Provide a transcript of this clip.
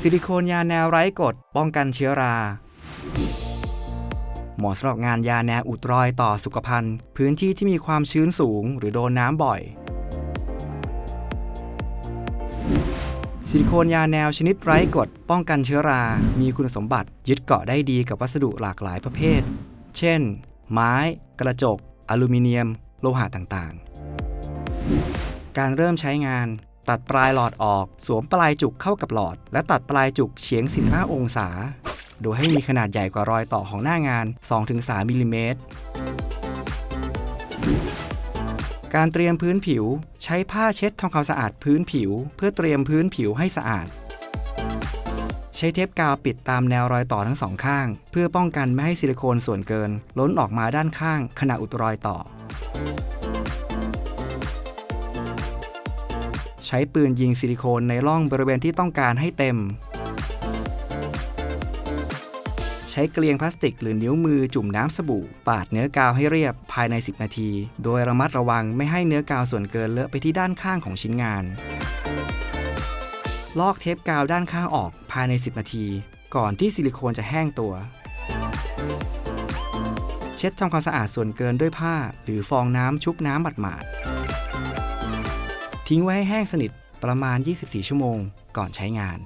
ซิลิโคนยาแนวไร้กรดป้องกันเชื้อรา เหมาะสำหรับงานยาแนวอุดรอยต่อสุขภัณฑ์ พื้นที่ที่มีความชื้นสูงหรือโดนน้ำบ่อย ซิลิโคนยาแนวชนิดไร้กรดป้องกันเชื้อรา มีคุณสมบัติ ยึดเกาะได้ดีกับวัสดุหลากหลายประเภท เช่น ไม้ กระจก อลูมิเนียม โลหะต่างๆ การเริ่มใช้งาน ตัดปลายหลอดออก สวมปลายจุกเข้ากับหลอด และตัดปลายจุกเฉียง 45 องศา โดยให้มีขนาดใหญ่กว่ารอยต่อของหน้างาน 2-3มิลลิเมตรการเตรียมพื้นผิว ใช้ผ้าเช็ดทำความสะอาดพื้นผิว เพื่อเตรียมพื้นผิวให้สะอาด ใช้เทปกาวปิดตามแนวรอยต่อทั้งสองข้าง เพื่อป้องกันไม่ให้ซิลิโคนส่วนเกิน ล้นออกมาด้านข้างขณะอุดรอยต่อ ใช้ปืนยิงซิลิโคนในร่องบริเวณที่ต้องการให้เต็ม ใช้เกลียงพลาสติกหรือนิ้วมือจุ่มน้ำสบู่ ปาดเนื้อกาวให้เรียบภายใน 10 นาที โดยระมัดระวังไม่ให้เนื้อกาวส่วนเกินเลอะไปที่ด้านข้างของชิ้นงาน ลอกเทปกาวด้านข้างออกภายใน 10 นาที ก่อนที่ซิลิโคนจะแห้งตัวเช็ดทำความสะอาดส่วนเกินด้วยผ้า หรือฟองน้ำชุบน้ำหมาดๆ ทิ้งไว้ให้แห้งสนิทประมาณ 24 ชั่วโมงก่อนใช้งาน